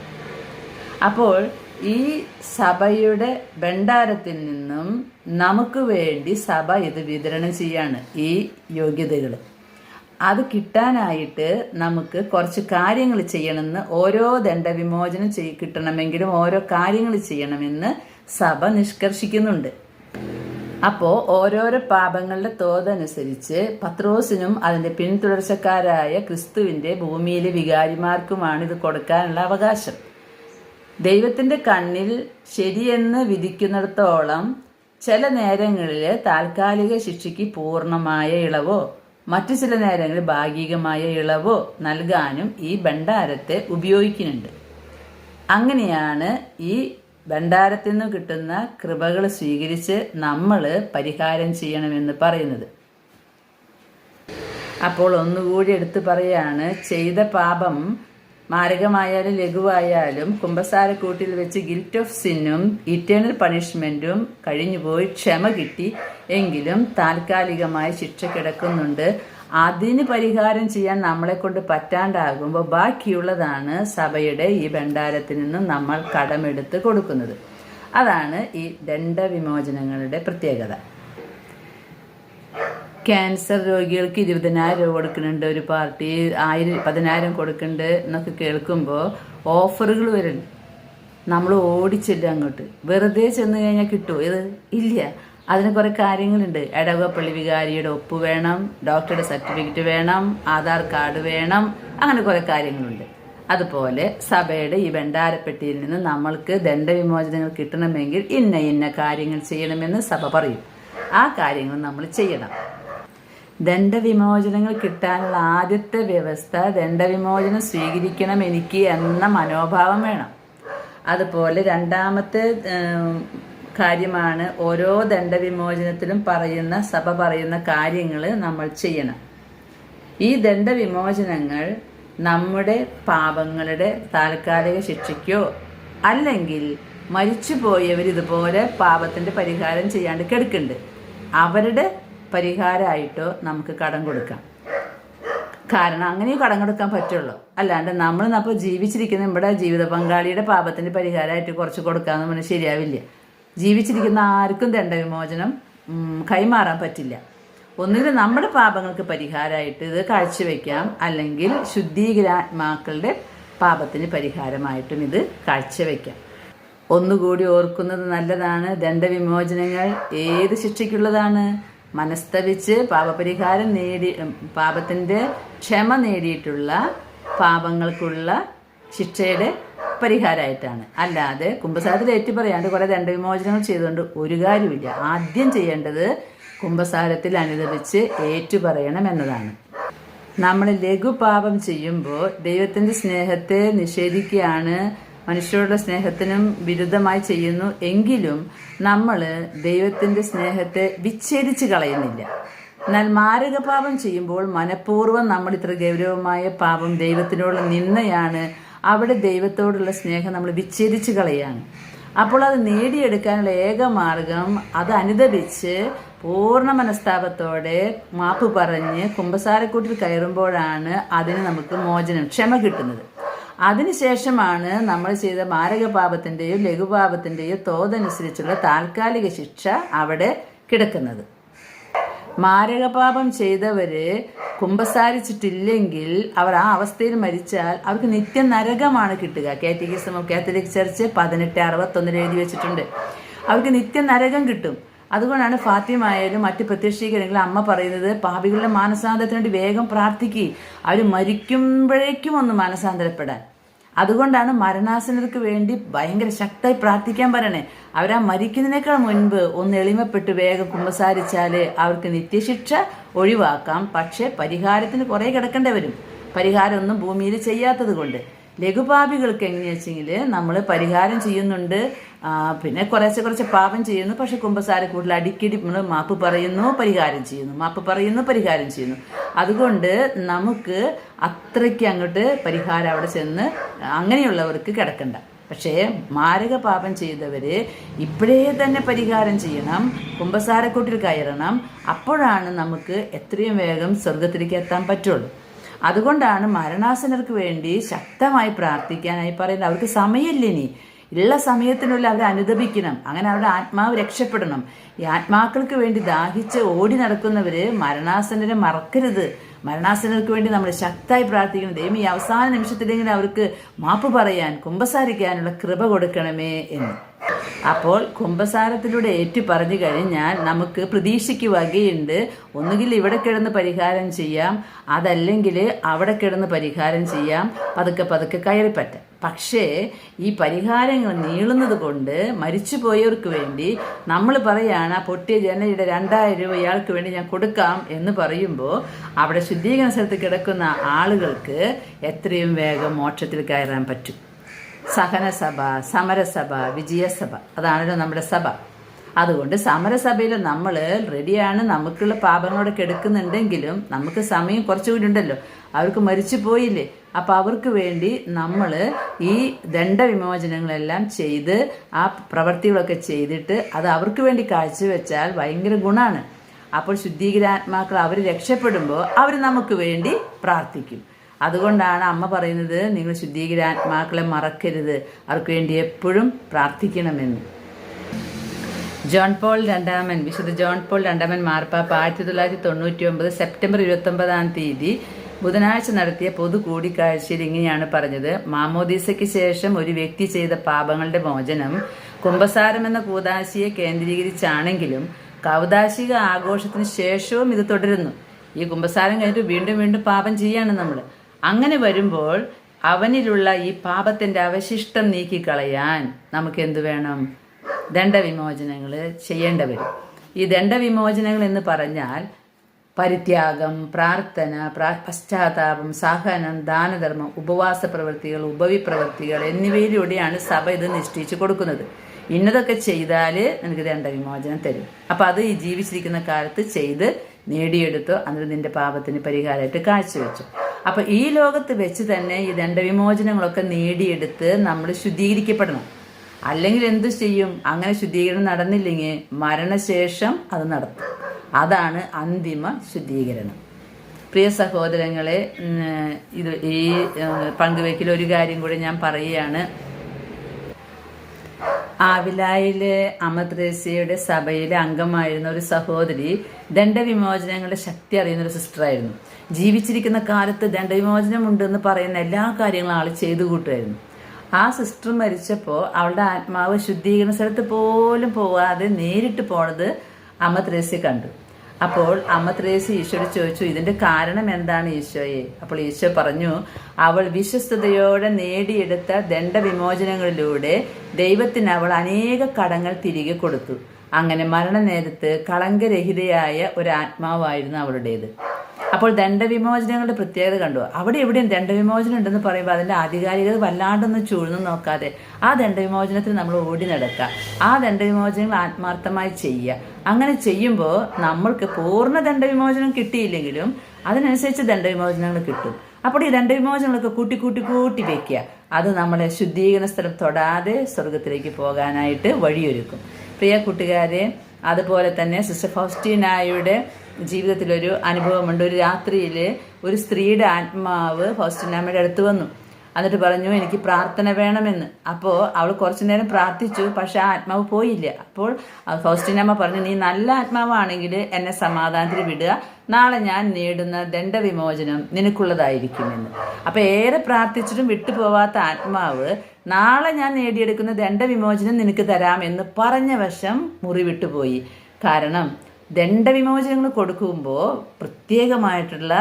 അപ്പോൾ ഈ സഭയുടെ ഭണ്ഡാരത്തിൽ നിന്നും നമുക്ക് വേണ്ടി സഭ ഇത് വിതരണം ചെയ്യാണ് ഈ യോഗ്യതകൾ അത് കിട്ടാനായിട്ട് നമുക്ക് കുറച്ച് കാര്യങ്ങൾ ചെയ്യണമെന്ന് ഓരോ ദണ്ഡവിമോചനം ചെയ് കിട്ടണമെങ്കിലും ഓരോ കാര്യങ്ങൾ ചെയ്യണമെന്ന് സഭ നിഷ്കർഷിക്കുന്നുണ്ട്. അപ്പോൾ ഓരോരോ പാപങ്ങളുടെ തോതനുസരിച്ച് പത്രോസിനും അതിന്റെ പിന്തുടർച്ചക്കാരായ ക്രിസ്തുവിന്റെ ഭൂമിയിലെ വികാരിമാർക്കുമാണ് ഇത് കൊടുക്കാനുള്ള അവകാശം. ദൈവത്തിന്റെ കണ്ണിൽ ശരിയെന്ന് വിധിക്കുന്നിടത്തോളം ചില നേരങ്ങളിൽ താൽക്കാലിക ശിക്ഷയ്ക്ക് പൂർണമായ ഇളവോ മറ്റു ചില നേരങ്ങളിൽ ഭാഗികമായ ഇളവോ നൽകാനും ഈ ഭണ്ഡാരത്തെ ഉപയോഗിക്കുന്നുണ്ട്. അങ്ങനെയാണ് ഈ ഭണ്ഡാരത്തിൽ നിന്ന് കിട്ടുന്ന കൃപകൾ സ്വീകരിച്ച് നമ്മൾ പരിഹാരം ചെയ്യണമെന്ന് പറയുന്നത്. അപ്പോൾ ഒന്നുകൂടി എടുത്തു പറയാണ് ചെയ്ത പാപം മാരകമായാലും ലഘുവായാലും കുമ്പസാരക്കൂട്ടിൽ വെച്ച് ഗിൽറ്റ് ഓഫ് സിന്നും ഇറ്റേണൽ പണിഷ്മെന്റും കഴിഞ്ഞുപോയി ക്ഷമ കിട്ടി എങ്കിലും താൽക്കാലികമായി ശിക്ഷ കിടക്കുന്നുണ്ട്. അതിന് പരിഹാരം ചെയ്യാൻ നമ്മളെ കൊണ്ട് പറ്റാണ്ടാകുമ്പോൾ ബാക്കിയുള്ളതാണ് സഭയുടെ ഈ ഭണ്ഡാരത്തിൽ നിന്നും നമ്മൾ കടമെടുത്ത് കൊടുക്കുന്നത്. അതാണ് ഈ ദണ്ഡവിമോചനങ്ങളുടെ പ്രത്യേകത. ക്യാൻസർ രോഗികൾക്ക് ഇരുപതിനായിരം രൂപ കൊടുക്കുന്നുണ്ട്. ഒരു പാർട്ടി ആയിരം പതിനായിരം കൊടുക്കുന്നുണ്ട് എന്നൊക്കെ കേൾക്കുമ്പോൾ ഓഫറുകൾ വരുന്നു. നമ്മൾ ഓടിച്ചില്ല അങ്ങോട്ട്. വെറുതെ ചെന്ന് കഴിഞ്ഞാൽ കിട്ടുമോ ഇത് ഇല്ല. അതിന് കുറേ കാര്യങ്ങളുണ്ട്. എടവപ്പള്ളി വികാരിയുടെ ഒപ്പ് വേണം ഡോക്ടറുടെ സർട്ടിഫിക്കറ്റ് വേണം ആധാർ കാർഡ് വേണം അങ്ങനെ കുറേ കാര്യങ്ങളുണ്ട്. അതുപോലെ സഭയുടെ ഈ ഭണ്ഡാരപ്പെട്ടിയിൽ നിന്ന് നമ്മൾക്ക് ദണ്ഡവിമോചനങ്ങൾ കിട്ടണമെങ്കിൽ ഇന്ന ഇന്ന കാര്യങ്ങൾ ചെയ്യണമെന്ന് സഭ പറയും. ആ കാര്യങ്ങൾ നമ്മൾ ചെയ്യണം. ദണ്ഡവിമോചനങ്ങൾ കിട്ടാനുള്ള ആദ്യത്തെ വ്യവസ്ഥ ദണ്ഡവിമോചനം സ്വീകരിക്കണം എനിക്ക് എന്ന മനോഭാവം വേണം. അതുപോലെ രണ്ടാമത്തെ കാര്യമാണ് ഓരോ ദണ്ഡവിമോചനത്തിലും പറയുന്ന സഭ പറയുന്ന കാര്യങ്ങൾ നമ്മൾ ചെയ്യണം. ഈ ദണ്ഡവിമോചനങ്ങൾ നമ്മുടെ പാപങ്ങളുടെ താൽക്കാലിക ശിക്ഷയ്ക്കോ അല്ലെങ്കിൽ മരിച്ചുപോയവർ ഇതുപോലെ പാപത്തിന്റെ പരിഹാരം ചെയ്യാണ്ട് കിടക്കുന്നുണ്ട് അവരുടെ പരിഹാരമായിട്ടോ നമുക്ക് കടം കൊടുക്കാം. കാരണം അങ്ങനെയും കടം കൊടുക്കാൻ പറ്റുള്ളൂ. അല്ലാണ്ട് നമ്മൾ അപ്പോൾ ജീവിച്ചിരിക്കുന്ന നമ്മുടെ ജീവിത പങ്കാളിയുടെ പാപത്തിന്റെ പരിഹാരമായിട്ട് കുറച്ച് കൊടുക്കാന്ന് പറഞ്ഞാൽ ശരിയാവില്ല. ജീവിച്ചിരിക്കുന്ന ആർക്കും ദണ്ഡവിമോചനം കൈമാറാൻ പറ്റില്ല. ഒന്നുകിൽ നമ്മുടെ പാപങ്ങൾക്ക് പരിഹാരമായിട്ട് ഇത് കാഴ്ചവെക്കാം. അല്ലെങ്കിൽ ശുദ്ധീകരാത്മാക്കളുടെ പാപത്തിന് പരിഹാരമായിട്ടും ഇത് കാഴ്ചവെക്കാം. ഒന്നുകൂടി ഓർക്കുന്നത് നല്ലതാണ്. ദണ്ഡവിമോചനങ്ങൾ ഏത് ശിക്ഷയ്ക്കുള്ളതാണ്? മനസ്തവിച്ച് പാപപരിഹാരം നേടി പാപത്തിന്റെ ക്ഷമ നേടിയിട്ടുള്ള പാപങ്ങൾക്കുള്ള ശിക്ഷയുടെ പരിഹാരമായിട്ടാണ്. അല്ലാതെ കുംഭസാരത്തിൽ ഏറ്റു പറയാണ്ട് കുറേ ദണ്ഡവിമോചനങ്ങൾ ചെയ്തുകൊണ്ട് ഒരു കാര്യമില്ല ആദ്യം ചെയ്യേണ്ടത് കുംഭസാരത്തിൽ അനുദപിച്ച് ഏറ്റുപറയണം എന്നതാണ്. നമ്മൾ ലഘുപാപം ചെയ്യുമ്പോൾ ദൈവത്തിന്റെ സ്നേഹത്തെ നിഷേധിക്കുകയാണ് മനുഷ്യരുടെ സ്നേഹത്തിനും വിരുദ്ധമായി ചെയ്യുന്നു. എങ്കിലും നമ്മൾ ദൈവത്തിന്റെ സ്നേഹത്തെ വിച്ഛേദിച്ച് കളയുന്നില്ല. എന്നാൽ മാരക പാപം ചെയ്യുമ്പോൾ മനഃപൂർവം നമ്മൾ ഇത്ര ഗൗരവമായ പാപം ദൈവത്തിനോടുള്ള നിന്നയാണ് അവിടെ ദൈവത്തോടുള്ള സ്നേഹം നമ്മൾ വിച്ഛേദിച്ച് കളയാണ്. അപ്പോൾ അത് നേടിയെടുക്കാനുള്ള ഏക മാർഗം അത് അനുദപിച്ച് പൂർണ മനസ്താപത്തോടെ മാപ്പ് പറഞ്ഞ് കുമ്പസാരക്കൂട്ടിൽ കയറുമ്പോഴാണ് അതിന് നമുക്ക് മോചനം ക്ഷമ കിട്ടുന്നത്. അതിനുശേഷമാണ് നമ്മൾ ചെയ്ത മാരകപാപത്തിന്റെയോ ലഘുപാപത്തിന്റെയോ തോതനുസരിച്ചുള്ള താൽക്കാലിക ശിക്ഷ അവിടെ കിടക്കുന്നത്. മാരകപാപം ചെയ്തവര് കുമ്പസാരിച്ചിട്ടില്ലെങ്കിൽ അവർ ആ അവസ്ഥയിൽ മരിച്ചാൽ അവർക്ക് നിത്യ നരകമാണ് കിട്ടുക. കാറ്റഗിസം കാത്തലിക് ചർച്ച് പതിനെട്ട് അറുപത്തൊന്നിൽ എഴുതി വെച്ചിട്ടുണ്ട്. അവർക്ക് നിത്യ നരകം കിട്ടും. അതുകൊണ്ടാണ് ഫാത്തിമായാലും മറ്റ് പ്രത്യക്ഷീകരങ്ങളും അമ്മ പറയുന്നത് പാപികളുടെ മാനസാന്തരത്തിന് വേണ്ടി വേഗം പ്രാർത്ഥിക്കുക അവർ മരിക്കുമ്പോഴേക്കും ഒന്ന് മാനസാന്തരപ്പെടാൻ. അതുകൊണ്ടാണ് മരണാസനർക്ക് വേണ്ടി ഭയങ്കര ശക്തമായി പ്രാർത്ഥിക്കാൻ പറയണേ. അവരാ മരിക്കുന്നതിനേക്കാൾ മുൻപ് ഒന്ന് എളിമപ്പെട്ട് വേഗം കുമ്പസാരിച്ചാൽ അവർക്ക് നിത്യശിക്ഷ ഒഴിവാക്കാം. പക്ഷേ പരിഹാരത്തിന് കുറേ കിടക്കേണ്ടി വരും. പരിഹാരമൊന്നും ഭൂമിയിൽ ചെയ്യാത്തത് കൊണ്ട് ലഘുപാപികൾക്ക് എങ്ങനെയാ വെച്ചെങ്കിൽ നമ്മൾ പരിഹാരം ചെയ്യുന്നുണ്ട്. പിന്നെ കുറേശ്ശെ കുറച്ച് പാപം ചെയ്യുന്നു. പക്ഷെ കുമ്പസാര കൂടുതൽ അടിക്കടി നമ്മൾ മാപ്പ് പറയുന്നു പരിഹാരം ചെയ്യുന്നു. മാപ്പ് പറയുന്നു പരിഹാരം ചെയ്യുന്നു. അതുകൊണ്ട് നമുക്ക് അത്രയ്ക്ക് അങ്ങോട്ട് പരിഹാരം അവിടെ ചെന്ന് അങ്ങനെയുള്ളവർക്ക് കിടക്കണ്ട. പക്ഷേ മാരക പാപം ചെയ്തവർ ഇപ്പോഴേ തന്നെ പരിഹാരം ചെയ്യണം കുമ്പസാരക്കൂട്ടിൽ കയറണം. അപ്പോഴാണ് നമുക്ക് എത്രയും വേഗം സ്വർഗത്തിലേക്ക് എത്താൻ പറ്റുള്ളൂ. അതുകൊണ്ടാണ് മരണാസനർക്ക് വേണ്ടി ശക്തമായി പ്രാർത്ഥിക്കാനായി പറയുന്നത്. അവർക്ക് സമയമില്ല ഇനി. ഉള്ള സമയത്തിനുള്ളിൽ അവരെ അനുദപിക്കണം. അങ്ങനെ അവരുടെ ആത്മാവ് രക്ഷപ്പെടണം. ഈ ആത്മാക്കൾക്ക് വേണ്ടി ദാഹിച്ച് ഓടി നടക്കുന്നവര് മരണാസനരെ മറക്കരുത്. മരണാസനർക്ക് വേണ്ടി നമ്മൾ ശക്തമായി പ്രാർത്ഥിക്കണം. ദൈവം ഈ അവസാന നിമിഷത്തിലെങ്കിലും അവർക്ക് മാപ്പ് പറയാൻ കുമ്പസാരിക്കാനുള്ള കൃപ കൊടുക്കണമേ എന്ന്. അപ്പോൾ കുംഭസാരത്തിലൂടെ ഏറ്റു പറഞ്ഞു കഴിഞ്ഞാൽ നമുക്ക് പ്രതീക്ഷയ്ക്ക് വകയുണ്ട്. ഒന്നുകിൽ ഇവിടെ കിടന്ന് പരിഹാരം ചെയ്യാം അതല്ലെങ്കിൽ അവിടെ കിടന്ന് പരിഹാരം ചെയ്യാം. പതുക്കെ പതുക്കെ കയറിപ്പറ്റാം. പക്ഷേ ഈ പരിഹാരങ്ങൾ നീളുന്നത് കൊണ്ട് മരിച്ചുപോയവർക്ക് വേണ്ടി നമ്മൾ പറയാണ് ആ പൊട്ടിയ ജനലിയുടെ രണ്ടായിരം രൂപ ഇയാൾക്ക് വേണ്ടി ഞാൻ കൊടുക്കാം എന്ന് പറയുമ്പോൾ അവിടെ ശുദ്ധീകരണ സ്ഥലത്ത് കിടക്കുന്ന ആളുകൾക്ക് എത്രയും വേഗം മോക്ഷത്തിൽ കയറാൻ പറ്റും. സഹനസഭ സമരസഭ വിജയസഭ. അതാണല്ലോ നമ്മുടെ സഭ. അതുകൊണ്ട് സമരസഭയിൽ നമ്മൾ റെഡിയാണ് നമുക്കുള്ള പാപങ്ങളോടൊക്കെ എടുക്കുന്നുണ്ടെങ്കിലും നമുക്ക് സമയം കുറച്ചുകൂടി ഉണ്ടല്ലോ. അവർക്ക് മരിച്ചു പോയില്ലേ? അപ്പം അവർക്ക് വേണ്ടി നമ്മൾ ഈ ദണ്ഡവിമോചനങ്ങളെല്ലാം ചെയ്ത് ആ പ്രവൃത്തികളൊക്കെ ചെയ്തിട്ട് അത് അവർക്ക് വേണ്ടി കാഴ്ചവെച്ചാൽ ഭയങ്കര ഗുണമാണ്. അപ്പോൾ ശുദ്ധീകരാത്മാക്കൾ അവർ രക്ഷപ്പെടുമ്പോൾ അവർ നമുക്ക് വേണ്ടി പ്രാർത്ഥിക്കും. അതുകൊണ്ടാണ് അമ്മ പറയുന്നത് നിങ്ങൾ ശുദ്ധീകരാത്മാക്കളെ മറക്കരുത്. അവർക്ക് വേണ്ടി എപ്പോഴും പ്രാർത്ഥിക്കണമെന്ന്. ജോൺ പോൾ രണ്ടാമൻ വിശുദ്ധ ജോൺ പോൾ രണ്ടാമൻ മാർപ്പാപ്പ ആയിരത്തി തൊള്ളായിരത്തി തൊണ്ണൂറ്റി ഒമ്പത് സെപ്റ്റംബർ ഇരുപത്തൊമ്പതാം തീയതി ബുധനാഴ്ച നടത്തിയ പൊതു കൂടിക്കാഴ്ചയിൽ ഇങ്ങനെയാണ് പറഞ്ഞത്. മാമോദീസയ്ക്ക് ശേഷം ഒരു വ്യക്തി ചെയ്ത പാപങ്ങളുടെ മോചനം കുംഭസാരം എന്ന കൂതാശിയെ കേന്ദ്രീകരിച്ചാണെങ്കിലും കൗതാശിക ആഘോഷത്തിന് ശേഷവും ഇത് തുടരുന്നു. ഈ കുംഭസാരം കഴിഞ്ഞിട്ട് വീണ്ടും വീണ്ടും പാപം ചെയ്യാണ് നമ്മൾ അങ്ങനെ വരുമ്പോൾ അവനിലുള്ള ഈ പാപത്തിന്റെ അവശിഷ്ടം നീക്കിക്കളയാൻ നമുക്ക് എന്ത് വേണം? ദണ്ഡവിമോചനങ്ങൾ ചെയ്യേണ്ട വരും. ഈ ദണ്ഡവിമോചനങ്ങൾ എന്ന് പറഞ്ഞാൽ പരിത്യാഗം പ്രാർത്ഥന പ്രാ പശ്ചാത്താപം സഹനം ദാനധർമ്മം ഉപവാസ പ്രവൃത്തികൾ ഉപവിപ്രവൃത്തികൾ എന്നിവയിലൂടെയാണ് സഭ ഇത് നിശ്ചയിച്ചു കൊടുക്കുന്നത്. ഇന്നതൊക്കെ ചെയ്താൽ നിനക്ക് ദണ്ഡവിമോചനം തരും. അപ്പം അത് ഈ ജീവിച്ചിരിക്കുന്ന കാലത്ത് ചെയ്ത് നേടിയെടുത്തോ അന്നിട്ട് നിന്റെ പാപത്തിന് പരിഹാരമായിട്ട് കാഴ്ചവെച്ചു. അപ്പം ഈ ലോകത്ത് വെച്ച് തന്നെ ഈ ദണ്ഡവിമോചനങ്ങളൊക്കെ നേടിയെടുത്ത് നമ്മൾ ശുദ്ധീകരിക്കപ്പെടണം. അല്ലെങ്കിൽ എന്തു ചെയ്യും? അങ്ങനെ ശുദ്ധീകരണം നടന്നില്ലെങ്കിൽ മരണശേഷം അത് നടത്തും. അതാണ് അന്തിമ ശുദ്ധീകരണം. പ്രിയ സഹോദരങ്ങളെ ഇത് ഈ പങ്കുവയ്ക്കൽ ഒരു കാര്യം കൂടി ഞാൻ പറയുകയാണ്. ആവിലായിലെ അമദ്രേസ്യയുടെ സഭയിലെ അംഗമായിരുന്ന ഒരു സഹോദരി ദണ്ഡവിമോചനങ്ങളുടെ ശക്തി അറിയുന്ന ഒരു സിസ്റ്ററായിരുന്നു. ജീവിച്ചിരിക്കുന്ന കാലത്ത് ദണ്ഡവിമോചനം ഉണ്ടെന്ന് പറയുന്ന എല്ലാ കാര്യങ്ങളും ആൾ ചെയ്തു കൂട്ടുമായിരുന്നു. ആ സിസ്റ്റർ മരിച്ചപ്പോൾ അവളുടെ ആത്മാവ് ശുദ്ധീകരണ സ്ഥലത്ത് പോലും പോവാതെ നേരിട്ട് പോണത് അമ്മ കണ്ടു. അപ്പോൾ അമ്മ ത്രേസ്യ ഈശോയോട് ചോദിച്ചു ഇതിന്റെ കാരണം എന്താണ് ഈശോയെ? അപ്പോൾ ഈശോ പറഞ്ഞു അവൾ വിശ്വസ്തയോടെ നേടിയെടുത്ത ദണ്ഡവിമോചനങ്ങളിലൂടെ ദൈവത്തിന് അവൾ അനേക കടങ്ങൾ തിരികെ കൊടുത്തു. അങ്ങനെ മരണനേരത്ത് കളങ്കരഹിതയായ ഒരു ആത്മാവായിരുന്നു അവളുടേത്. അപ്പോൾ ദണ്ഡവിമോചനങ്ങളുടെ പ്രത്യേകത കണ്ടു. അവിടെ എവിടെയും ദണ്ഡവിമോചനം ഉണ്ടെന്ന് പറയുമ്പോൾ അതിന്റെ ആധികാരികത വല്ലാണ്ടൊന്ന് ചൂഴ്ന്നു നോക്കാതെ ആ ദണ്ഡവിമോചനത്തിന് നമ്മൾ ഓടി നടക്കുക. ആ ദണ്ഡവിമോചനങ്ങൾ ആത്മാർത്ഥമായി ചെയ്യുക. അങ്ങനെ ചെയ്യുമ്പോൾ നമ്മൾക്ക് പൂർണ ദണ്ഡവിമോചനം കിട്ടിയില്ലെങ്കിലും അതിനനുസരിച്ച് ദണ്ഡവിമോചനങ്ങൾ കിട്ടും. അപ്പോൾ ഈ ദണ്ഡവിമോചനങ്ങളൊക്കെ കൂട്ടി കൂട്ടി കൂട്ടി വെക്കുക. അത് നമ്മളെ ശുദ്ധീകരണ സ്ഥലം തൊടാതെ സ്വർഗത്തിലേക്ക് പോകാനായിട്ട് വഴിയൊരുക്കും. പ്രിയ കൂട്ടുകാരെ അതുപോലെ തന്നെ സിസ്റ്റർ ഫൗസ്റ്റീനായുടെ ജീവിതത്തിലൊരു അനുഭവമുണ്ട്. ഒരു രാത്രിയിൽ ഒരു സ്ത്രീയുടെ ആത്മാവ് ഫൗസ്റ്റീനാമ്മയുടെ അടുത്ത് വന്നു. എന്നിട്ട് പറഞ്ഞു എനിക്ക് പ്രാർത്ഥന വേണമെന്ന്. അപ്പോൾ അവൾ കുറച്ചു നേരം പ്രാർത്ഥിച്ചു പക്ഷെ ആ ആത്മാവ് പോയില്ല. അപ്പോൾ ഫൗസ്റ്റിനമ്മ പറഞ്ഞു നീ നല്ല ആത്മാവാണെങ്കിൽ എന്നെ സമാധാനത്തിൽ വിടുക. നാളെ ഞാൻ നേടുന്ന ദണ്ഡവിമോചനം നിനക്കുള്ളതായിരിക്കുമെന്ന്. അപ്പോൾ ഏറെ പ്രാർത്ഥിച്ചിട്ടും വിട്ടുപോവാത്ത ആത്മാവ് നാളെ ഞാൻ നേടിയെടുക്കുന്ന ദണ്ഡവിമോചനം നിനക്ക് തരാമെന്ന് പറഞ്ഞ വശം മുറി വിട്ടുപോയി കാരണം ദണ്ഡവിമോചനങ്ങൾ കൊടുക്കുമ്പോൾ പ്രത്യേകമായിട്ടുള്ള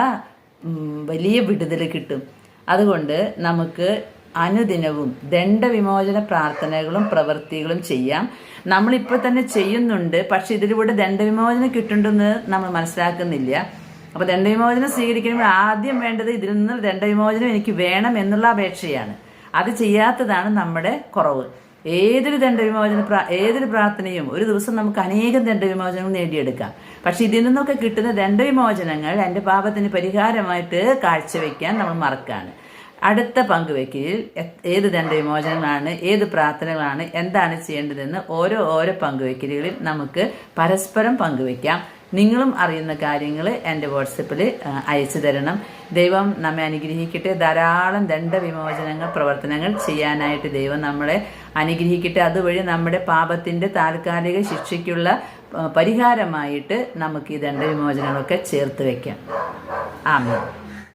വലിയ വിടുതൽ കിട്ടും. അതുകൊണ്ട് നമുക്ക് അനുദിനവും ദണ്ഡവിമോചന പ്രാർത്ഥനകളും പ്രവൃത്തികളും ചെയ്യാം. നമ്മളിപ്പോൾ തന്നെ ചെയ്യുന്നുണ്ട് പക്ഷെ ഇതിലൂടെ ദണ്ഡവിമോചനം കിട്ടുന്നുണ്ടെന്ന് നമ്മൾ മനസ്സിലാക്കുന്നില്ല. അപ്പോൾ ദണ്ഡവിമോചനം സ്വീകരിക്കുമ്പോൾ ആദ്യം വേണ്ടത് ഇതിൽ നിന്ന് ദണ്ഡവിമോചനം എനിക്ക് വേണം എന്നുള്ള അപേക്ഷയാണ്. അത് ചെയ്യാത്തതാണ് നമ്മുടെ കുറവ്. ഏതൊരു ദണ്ഡവിമോചന പ്രാ ഏതൊരു പ്രാർത്ഥനയും ഒരു ദിവസം നമുക്ക് അനേകം ദണ്ഡവിമോചനങ്ങൾ നേടിയെടുക്കാം. പക്ഷെ ഇതിൽ നിന്നൊക്കെ കിട്ടുന്ന ദണ്ഡവിമോചനങ്ങൾ എന്റെ പാപത്തിന് പരിഹാരമായിട്ട് കാഴ്ചവെക്കാൻ നമ്മൾ മറക്കാണ്. അടുത്ത പങ്കുവെക്കലിൽ ഏത് ദണ്ഡവിമോചനങ്ങളാണ് ഏത് പ്രാർത്ഥനകളാണ് എന്താണ് ചെയ്യേണ്ടതെന്ന് ഓരോ ഓരോ പങ്കുവെക്കലുകളിൽ നമുക്ക് പരസ്പരം പങ്കുവെക്കാം നിങ്ങളും അറിയുന്ന കാര്യങ്ങൾ എന്റെ വാട്സപ്പിൽ അയച്ചു തരണം. ദൈവം നമ്മെ അനുഗ്രഹിക്കട്ടെ. ധാരാളം ദണ്ഡവിമോചനങ്ങൾ പ്രവർത്തനങ്ങൾ ചെയ്യാനായിട്ട് ദൈവം നമ്മളെ അനുഗ്രഹിക്കട്ടെ. അതുവഴി നമ്മുടെ പാപത്തിന്റെ താൽക്കാലിക ശിക്ഷയ്ക്കുള്ള പരിഹാരമായിട്ട് നമുക്ക് ഈ ദണ്ഡവിമോചനങ്ങളൊക്കെ ചേർത്ത് വയ്ക്കാം ആമേൻ.